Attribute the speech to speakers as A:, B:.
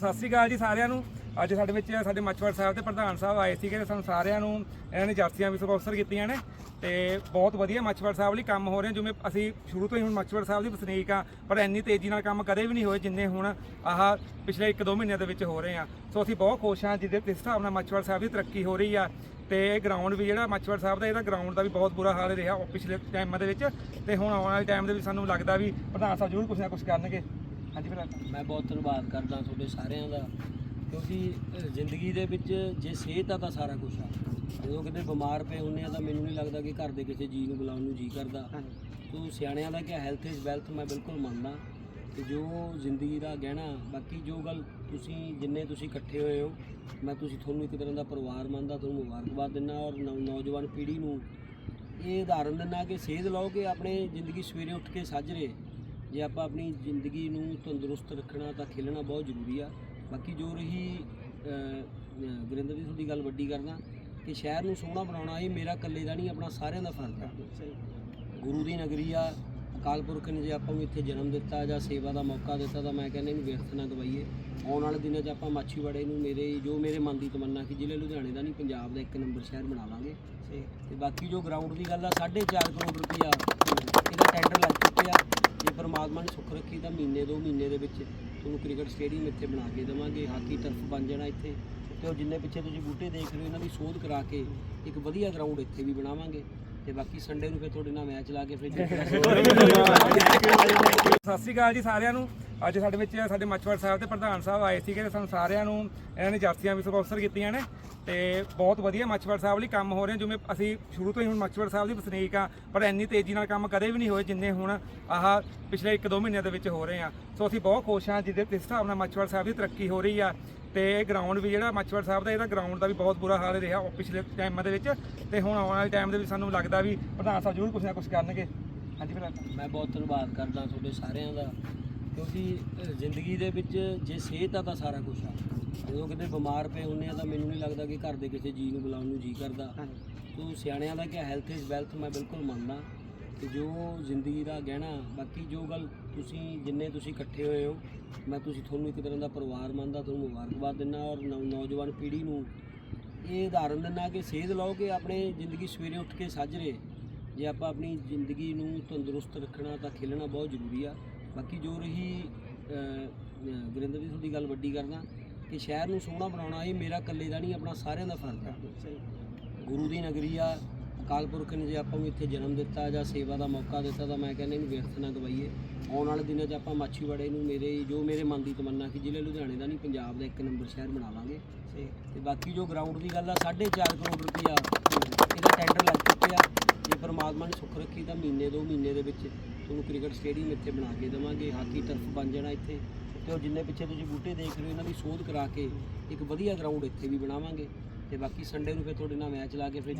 A: ਸਤਿ ਸ਼੍ਰੀ ਅਕਾਲ ਜੀ ਸਾਰਿਆਂ ਨੂੰ। ਅੱਜ ਸਾਡੇ ਵਿੱਚ ਸਾਡੇ ਮੱਛਵੜ ਸਾਹਿਬ ਦੇ ਪ੍ਰਧਾਨ ਸਾਹਿਬ ਆਏ ਸੀਗੇ ਤੇ ਸਾਨੂੰ ਸਾਰਿਆਂ ਨੂੰ ਇਹਨਾਂ ਨੇ ਜਰਸੀਆਂ ਵੀ ਸਪਾਂਸਰ ਕੀਤੀਆਂ ਨੇ ਤੇ ਬਹੁਤ ਵਧੀਆ ਮੱਛਵੜ ਸਾਹਿਬ ਲਈ ਕੰਮ ਹੋ ਰਹੇ, ਜਿਵੇਂ ਅਸੀਂ ਸ਼ੁਰੂ ਤੋਂ ਹੀ ਹੁਣ ਮੱਛਵੜ ਸਾਹਿਬ ਦੀ ਵਸਨੀਕ ਆ, ਪਰ ਇੰਨੀ ਤੇਜ਼ੀ ਨਾਲ ਕੰਮ ਕਦੇ ਵੀ ਨਹੀਂ ਹੋਏ ਜਿੰਨੇ ਹੁਣ ਆਹ ਪਿਛਲੇ 1-2 ਮਹੀਨਿਆਂ ਦੇ ਵਿੱਚ ਹੋ ਰਹੇ ਆ। ਸੋ ਅਸੀਂ ਬਹੁਤ ਖੁਸ਼ ਹਾਂ ਜਿਹਦੇ ਜਿਸ ਹਿਸਾਬ ਨਾਲ ਮੱਛਵੜ ਸਾਹਿਬ ਦੀ ਤਰੱਕੀ ਹੋ ਰਹੀ ਆ ਤੇ ਇਹ ਗਰਾਊਂਡ ਵੀ ਜਿਹੜਾ ਮੱਛਵੜ ਸਾਹਿਬ ਦਾ, ਇਹਦਾ ਗਰਾਊਂਡ ਦਾ ਵੀ ਬਹੁਤ ਬੁਰਾ ਹਾਲ ਰਿਹਾ ਪਿਛਲੇ ਟਾਈਮਾਂ ਦੇ ਵਿੱਚ ਤੇ ਹੁਣ ਆਉਣ ਵਾਲੇ ਟਾਈਮ ਦੇ ਵਿੱਚ ਸਾਨੂੰ ਲੱਗਦਾ ਵੀ ਪ੍ਰਧਾਨ ਸਾਹਿਬ ਜ਼ਰੂਰ ਕੁਝ ਨਾ ਕੁਝ ਕਰਨਗੇ। ਹਾਂਜੀ ਸਾਹਿਬ
B: ਮੈਂ ਬਹੁਤ ਧੰਨਵਾਦ ਕਰਦਾ ਤੁਹਾਡੇ ਸਾਰਿਆਂ ਦਾ ਕਿਉਂਕਿ ਜ਼ਿੰਦਗੀ ਦੇ ਵਿੱਚ ਜੇ ਸਿਹਤ ਆ ਤਾਂ ਸਾਰਾ ਕੁਝ ਆ। ਜਦੋਂ ਕਿਤੇ ਬਿਮਾਰ ਪਏ ਹੁੰਨੇ ਆ ਤਾਂ ਮੈਨੂੰ ਨਹੀਂ ਲੱਗਦਾ ਕਿ ਘਰ ਦੇ ਕਿਸੇ ਜੀ ਨੂੰ ਬੁਲਾਉਣ ਨੂੰ ਜੀ ਕਰਦਾ। ਤੋ ਸਿਆਣਿਆਂ ਦਾ ਕਿ ਹੈਲਥ ਇਜ਼ ਵੈਲਥ ਮੈਂ ਬਿਲਕੁਲ ਮੰਨਦਾ। ਕਿ ਜੋ ਜ਼ਿੰਦਗੀ ਦਾ ਗਹਿਣਾ ਬਾਕੀ ਜੋ ਗੱਲ ਤੁਸੀਂ ਜਿੰਨੇ ਤੁਸੀਂ ਇਕੱਠੇ ਹੋਏ ਹੋ ਮੈਂ ਤੁਸੀਂ ਤੁਹਾਨੂੰ ਇੱਕ ਤਰ੍ਹਾਂ ਦਾ ਪਰਿਵਾਰ ਮੰਨਦਾ ਤੁਹਾਨੂੰ ਮੁਬਾਰਕਬਾਦ ਦਿੰਦਾ ਔਰ ਨੌਜਵਾਨ ਪੀੜ੍ਹੀ ਨੂੰ ਇਹ ਉਦਾਹਰਨ ਦਿੰਦਾ ਕਿ ਸੇਧ ਲਓ ਕਿ ਆਪਣੇ ਜ਼ਿੰਦਗੀ ਸਵੇਰੇ ਉੱਠ ਕੇ ਸਾਜਰੇ ਜੇ ਆਪਾਂ ਆਪਣੀ ਜ਼ਿੰਦਗੀ ਨੂੰ ਤੰਦਰੁਸਤ ਰੱਖਣਾ ਤਾਂ ਖੇਲਣਾ ਬਹੁਤ ਜ਼ਰੂਰੀ ਆ। ਬਾਕੀ ਜੋ ਰਹੀ ਅਹ, ਅਹ, ਗੁਰਿੰਦਰ ਦੀ ਤੁਹਾਡੀ ਗੱਲ ਵੱਡੀ ਕਰਦਾ ਕਿ ਸ਼ਹਿਰ ਨੂੰ ਸੋਹਣਾ ਬਣਾਉਣਾ ਇਹ ਮੇਰਾ ਇਕੱਲੇ ਦਾ ਨਹੀਂ ਆਪਣਾ ਸਾਰਿਆਂ ਦਾ ਫਰਜ਼ ਆ। ਗੁਰੂ ਦੀ ਨਗਰੀ ਆ ਅਕਾਲ ਪੁਰਖ ਨੇ ਜੇ ਆਪਾਂ ਨੂੰ ਇੱਥੇ ਜਨਮ ਦਿੱਤਾ ਜਾਂ ਸੇਵਾ ਦਾ ਮੌਕਾ ਦਿੱਤਾ ਤਾਂ ਮੈਂ ਕਹਿੰਦਾ ਇਹਨੂੰ ਵਿਅਰਥ ਨਾ ਗਵਾਈਏ ਆਉਣ ਵਾਲੇ ਦਿਨਾਂ 'ਚ ਆਪਾਂ ਮਾਛੀਵਾੜੇ ਨੂੰ ਮੇਰੇ ਜੋ ਮੇਰੇ ਮਨ ਦੀ ਤਮੰਨਾ ਕਿ ਜ਼ਿਲ੍ਹੇ ਲੁਧਿਆਣੇ ਦਾ ਨਹੀਂ ਪੰਜਾਬ ਦਾ ਇੱਕ ਨੰਬਰ ਸ਼ਹਿਰ ਬਣਾ ਬਣਾਵਾਂਗੇ ਤੇ ਬਾਕੀ ਜੋ ਗਰਾਊਂਡ ਦੀ ਗੱਲ ਆ 4.5 ਕਰੋੜ ਰੁਪਈਆ ਇਹਦਾ ਟੈਂਡਰ ਲੱਗ ਚੁੱਕਿਆ। ਜੇ ਪਰਮਾਤਮਾ ਨੇ ਸੁੱਖ ਰੱਖੀ ਤਾਂ ਮਹੀਨੇ ਦੋ ਮਹੀਨੇ ਦੇ ਵਿੱਚ ਤੁਹਾਨੂੰ ਕ੍ਰਿਕਟ ਸਟੇਡੀਅਮ ਇੱਥੇ ਬਣਾ ਕੇ ਦੇਵਾਂਗੇ, ਹਾਕੀ ਤਰਫ ਬਣ ਜਾਣਾ ਇੱਥੇ ਤੇ ਉਹ ਜਿੰਨੇ ਪਿੱਛੇ ਤੁਸੀਂ ਬੂਟੇ ਦੇਖ ਰਹੇ ਹੋ, ਇਹਨਾਂ ਦੀ ਸੋਧ ਕਰਾ ਕੇ ਇੱਕ ਵਧੀਆ ਗਰਾਊਂਡ ਇੱਥੇ ਵੀ ਬਣਾਵਾਂਗੇ ਤੇ ਬਾਕੀ ਸੰਡੇ ਨੂੰ ਫਿਰ ਤੁਹਾਡੇ ਨਾਲ ਮੈਚ ਲਾ ਕੇ ਫਿਰ
A: ਸਤਿ ਸ਼੍ਰੀ ਅਕਾਲ ਜੀ ਸਾਰਿਆਂ ਨੂੰ। ਅੱਜ ਸਾਡੇ ਵਿੱਚ ਸਾਡੇ ਮੱਛਵੜ ਸਾਹਿਬ ਦੇ ਪ੍ਰਧਾਨ ਸਾਹਿਬ ਆਏ ਸੀਗੇ ਤੇ ਸਾਨੂੰ ਸਾਰਿਆਂ ਨੂੰ ਇਹਨਾਂ ਨੇ ਜਰਸੀਆਂ ਵੀ ਸਪਾਂਸਰ ਕੀਤੀਆਂ ਨੇ ਤੇ ਬਹੁਤ ਵਧੀਆ ਮੱਛਵੜ ਸਾਹਿਬ ਲਈ ਕੰਮ ਹੋ ਰਹੇ ਜਿਵੇਂ ਅਸੀਂ ਸ਼ੁਰੂ ਤੋਂ ਹੀ ਹੁਣ ਮੱਛਵੜ ਸਾਹਿਬ ਦੀ ਵਸਨੀਕ ਆ, ਪਰ ਇੰਨੀ ਤੇਜ਼ੀ ਨਾਲ ਕੰਮ ਕਦੇ ਵੀ ਨਹੀਂ ਹੋਏ ਜਿੰਨੇ ਹੁਣ ਆਹ ਪਿਛਲੇ 1-2 ਮਹੀਨਿਆਂ ਦੇ ਵਿੱਚ ਹੋ ਰਹੇ ਆ। ਸੋ ਅਸੀਂ ਬਹੁਤ ਖੁਸ਼ ਹਾਂ ਜਿਹਦੇ ਜਿਸ ਹਿਸਾਬ ਨਾਲ ਮੱਛਵੜ ਸਾਹਿਬ ਦੀ ਤਰੱਕੀ ਹੋ ਰਹੀ ਆ ਤੇ ਇਹ ਗਰਾਊਂਡ ਵੀ ਜਿਹੜਾ ਮੱਛਵੜ ਸਾਹਿਬ ਦਾ ਇਹਦਾ ਗਰਾਊਂਡ ਦਾ ਵੀ ਬਹੁਤ ਬੁਰਾ ਹਾਲ ਰਿਹਾ ਪਿਛਲੇ ਟਾਈਮਾਂ ਦੇ ਵਿੱਚ ਤੇ ਹੁਣ ਆਉਣ ਵਾਲੇ ਟਾਈਮ ਦੇ ਵਿੱਚ ਸਾਨੂੰ ਲੱਗਦਾ ਵੀ ਪ੍ਰਧਾਨ ਸਾਹਿਬ ਜ਼ਰੂਰ ਕੁਝ ਨਾ ਕੁਝ ਕਰਨਗੇ। ਹਾਂਜੀ ਪ੍ਰਧਾਨ
B: ਮੈਂ ਬਹੁਤ ਧੰਨਵਾਦ ਕਰਦਾ ਤੁਹਾਡੇ ਸਾਰਿਆਂ ਦਾ। ਕਿਉਂਕਿ ਜ਼ਿੰਦਗੀ ਦੇ ਵਿੱਚ ਜੇ ਸਿਹਤ ਆ ਤਾਂ ਸਾਰਾ ਕੁਝ ਆ। ਜਦੋਂ ਕਿਤੇ ਬਿਮਾਰ ਪਏ ਹੁੰਨੇ ਆ ਤਾਂ ਮੈਨੂੰ ਨਹੀਂ ਲੱਗਦਾ ਕਿ ਘਰ ਦੇ ਕਿਸੇ ਜੀ ਨੂੰ ਬੁਲਾਉਣ ਨੂੰ ਜੀ ਕਰਦਾ। ਤੋ ਸਿਆਣਿਆਂ ਦਾ ਕਿ ਹੈਲਥ ਇਜ਼ ਵੈਲਥ ਮੈਂ ਬਿਲਕੁਲ ਮੰਨਦਾ। ਕਿ ਜੋ ਜ਼ਿੰਦਗੀ ਦਾ ਗਹਿਣਾ ਬਾਕੀ ਜੋ ਗੱਲ ਤੁਸੀਂ ਜਿੰਨੇ ਤੁਸੀਂ ਇਕੱਠੇ ਹੋਏ ਹੋ ਮੈਂ ਤੁਸੀਂ ਤੁਹਾਨੂੰ ਇੱਕ ਤਰ੍ਹਾਂ ਦਾ ਪਰਿਵਾਰ ਮੰਨਦਾ ਤੁਹਾਨੂੰ ਮੁਬਾਰਕਬਾਦ ਦਿੰਦਾ ਔਰ ਨੌਜਵਾਨ ਪੀੜ੍ਹੀ ਨੂੰ ਇਹ ਉਦਾਹਰਨ ਦਿੰਦਾ ਕਿ ਸੇਧ ਲਓ ਕਿ ਆਪਣੇ ਜ਼ਿੰਦਗੀ ਸਵੇਰੇ ਉੱਠ ਕੇ ਸਾਜਰੇ ਜੇ ਆਪਾਂ ਆਪਣੀ ਜ਼ਿੰਦਗੀ ਨੂੰ ਤੰਦਰੁਸਤ ਰੱਖਣਾ ਤਾਂ ਖੇਲਣਾ ਬਹੁਤ ਜ਼ਰੂਰੀ ਆ। ਬਾਕੀ ਜੋ ਰਹੀ ਗੁਰਿੰਦਰ ਜੀ ਤੁਹਾਡੀ ਗੱਲ ਵੱਡੀ ਕਰਦਾ ਕਿ ਸ਼ਹਿਰ ਨੂੰ ਸੋਹਣਾ ਬਣਾਉਣਾ ਇਹ ਮੇਰਾ ਇਕੱਲੇ ਦਾ ਨਹੀਂ, ਆਪਣਾ ਸਾਰਿਆਂ ਦਾ ਫਰਜ਼ ਆ ਗੁਰੂ ਦੀ ਨਗਰੀ ਆ, ਅਕਾਲ ਪੁਰਖ ਨੇ ਜੇ ਆਪਾਂ ਨੂੰ ਇੱਥੇ ਜਨਮ ਦਿੱਤਾ ਜਾਂ ਸੇਵਾ ਦਾ ਮੌਕਾ ਦਿੱਤਾ ਤਾਂ ਮੈਂ ਕਹਿੰਦਾ ਇਹਨੂੰ ਵਿਅਰਥ ਨਾ ਗਵਾਈਏ ਆਉਣ ਵਾਲੇ ਦਿਨਾਂ 'ਚ ਆਪਾਂ ਮਾਛੀਵਾੜੇ ਨੂੰ ਮੇਰੇ, ਜੋ ਮੇਰੇ ਮਨ ਦੀ ਤਮੰਨਾ ਕਿ ਜ਼ਿਲ੍ਹੇ ਲੁਧਿਆਣੇ ਦਾ ਨਹੀਂ, ਪੰਜਾਬ ਦਾ ਇੱਕ ਨੰਬਰ ਸ਼ਹਿਰ ਬਣਾਵਾਂਗੇ ਤੇ ਬਾਕੀ ਜੋ ਗਰਾਊਂਡ ਦੀ ਗੱਲ ਆ 4.5 ਕਰੋੜ ਰੁਪਈਆ ਇਹਦਾ ਟੈਂਡਰ ਲੱਗ ਚੁੱਕਿਆ। ਜੇ ਪਰਮਾਤਮਾ ਨੇ ਸੁੱਖ ਰੱਖੀ ਤਾਂ ਮਹੀਨੇ ਦੋ ਮਹੀਨੇ ਦੇ ਵਿੱਚ ਤੁਹਾਨੂੰ ਕ੍ਰਿਕਟ ਸਟੇਡੀਅਮ ਇੱਥੇ ਬਣਾ ਕੇ ਦੇਵਾਂਗੇ, ਹਾਕੀ ਟਰਫ ਬਣ ਜਾਣਾ ਇੱਥੇ। ਤੇ ਉਹ ਜਿੰਨੇ ਪਿੱਛੇ ਤੁਸੀਂ ਬੂਟੇ ਦੇਖ ਰਹੇ ਹੋ, ਇਹਨਾਂ ਦੀ ਸੋਧ ਕਰਾ ਕੇ ਇੱਕ ਵਧੀਆ ਗਰਾਊਂਡ ਇੱਥੇ ਵੀ ਬਣਾਵਾਂਗੇ। ਤੇ ਬਾਕੀ ਸੰਡੇ ਨੂੰ ਫਿਰ ਤੁਹਾਡੇ ਨਾਲ ਮੈਚ ਲਾ ਕੇ ਫਿਰ